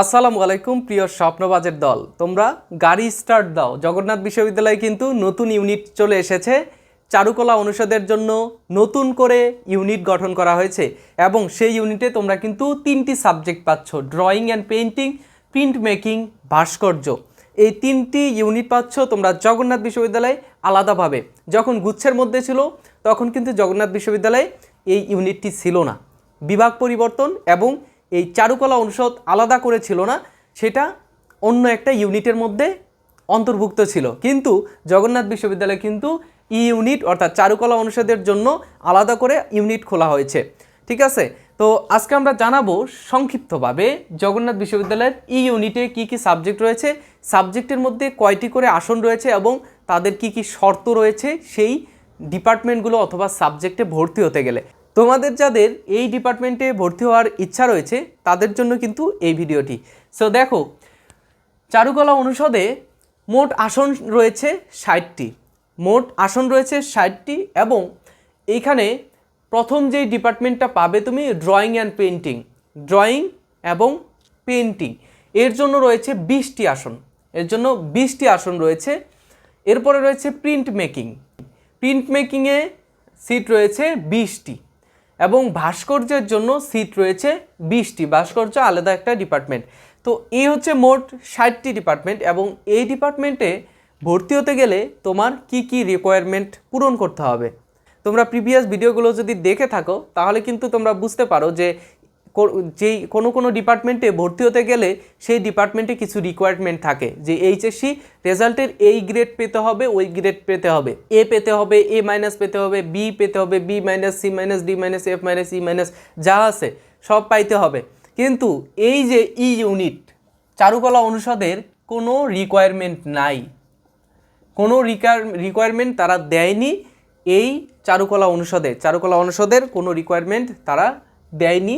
আসসালামু আলাইকুম, প্রিয় স্বপ্নবাজের দল। তোমরা গাড়ি স্টার্ট দাও। জগন্নাথ বিশ্ববিদ্যালয়ে কিন্তু নতুন ইউনিট চলে এসেছে। চারুকলা অনুষদের জন্য নতুন করে ইউনিট গঠন করা হয়েছে এবং সেই ইউনিটে তোমরা কিন্তু তিনটি সাবজেক্ট পাচ্ছ, drawing and painting print making, ভাস্কর্য। এই তিনটি ইউনিট পাচ্ছ তোমরা জগন্নাথ বিশ্ববিদ্যালয়ে আলাদাভাবে। যখন গুচ্ছের মধ্যে ছিল, তখন কিন্তু জগন্নাথ বিশ্ববিদ্যালয়ে এই ইউনিটটি ছিল না। বিভাগ পরিবর্তন এবং এই চারুকলা অনুষদ আলাদা করে ছিল না, সেটা অন্য একটা ইউনিটের মধ্যে অন্তর্ভুক্ত ছিল। কিন্তু জগন্নাথ বিশ্ববিদ্যালয়ে কিন্তু ই ইউনিট অর্থাৎ চারুকলা অনুষদের জন্য আলাদা করে ইউনিট খোলা হয়েছে। ঠিক আছে? তো আজকে আমরা জানাব সংক্ষিপ্তভাবে জগন্নাথ বিশ্ববিদ্যালয়ের ই ইউনিটে কি কি সাবজেক্ট রয়েছে, সাবজেক্টের মধ্যে কয়টি করে আসন রয়েছে এবং তাদের কি কি শর্ত রয়েছে, সেই ডিপার্টমেন্টগুলো অথবা সাবজেক্টে ভর্তি হতে গেলে। তোমাদের যাদের এই ডিপার্টমেন্টে ভর্তি হওয়ার ইচ্ছা রয়েছে, তাদের জন্য কিন্তু এই ভিডিওটি। সো দেখো, চারুকলা অনুষদে মোট আসন রয়েছে ষাটটি। মোট আসন রয়েছে ষাটটি এবং এইখানে প্রথম যেই ডিপার্টমেন্টটা পাবে তুমি ড্রয়িং অ্যান্ড পেন্টিং ড্রয়িং এবং পেন্টিং এর জন্য রয়েছে বিশটি আসন। এর জন্য বিশটি আসন রয়েছে। এরপরে রয়েছে প্রিন্ট মেকিং প্রিন্ট মেকিংয়ে সিট রয়েছে বিশটি। এবং ভাস্কর্যের জন্য সিট রয়েছে বিশটি। ভাস্কর্য আলাদা একটা ডিপার্টমেন্ট তো এই হচ্ছে মোট ষাটটি ডিপার্টমেন্ট এবং এই ডিপার্টমেন্টে ভর্তি হতে গেলে তোমার কি কি রিকোয়ারমেন্ট পূরণ করতে হবে। তোমরা প্রিভিয়াস ভিডিওগুলো যদি দেখে থাকো, তাহলে কিন্তু তোমরা বুঝতে পারো যে যেই কোনো কোনো ডিপার্টমেন্টে ভর্তি হতে গেলে সেই ডিপার্টমেন্টে কিছু রিকোয়ারমেন্ট থাকে যে এইচএসসি রেজাল্টের এই গ্রেড পেতে হবে, ওই গ্রেড পেতে হবে। এ পেতে হবে এ মাইনাস পেতে হবে বি পেতে হবে B minus C minus D minus F minus E minus যা আছে, সব পাইতে হবে। কিন্তু এই যে ই ইউনিট চারুকলা অনুষদের কোনো রিকোয়ারমেন্ট নাই। কোনো রিকোয়ারমেন্ট তারা দেয়নি এই চারুকলা অনুষদে। চারুকলা অনুষদের কোনো রিকোয়ারমেন্ট তারা দেয়নি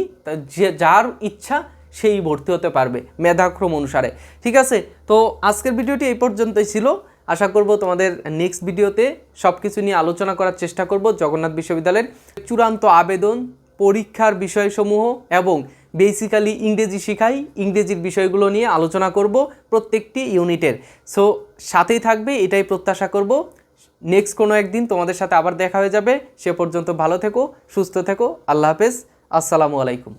যে যার ইচ্ছা সেই ভর্তি হতে পারবে মেধাক্রম অনুসারে। ঠিক আছে? তো আজকের ভিডিওটি এই পর্যন্তই ছিল। আশা করব তোমাদের নেক্সট ভিডিওতে সব কিছু নিয়ে আলোচনা করার চেষ্টা করব জগন্নাথ বিশ্ববিদ্যালয়ের চূড়ান্ত আবেদন, পরীক্ষার বিষয়সমূহ এবং বেসিক্যালি ইংরেজি শেখাই, ইংরেজির বিষয়গুলো নিয়ে আলোচনা করব প্রত্যেকটি ইউনিটের। সো সাথেই থাকবে, এটাই প্রত্যাশা করব। নেক্সট কোনো একদিন তোমাদের সাথে আবার দেখা হয়ে যাবে। সে পর্যন্ত ভালো থেকো, সুস্থ থেকো, আল্লাহ হাফেজ। আসসালামু আলাইকুম।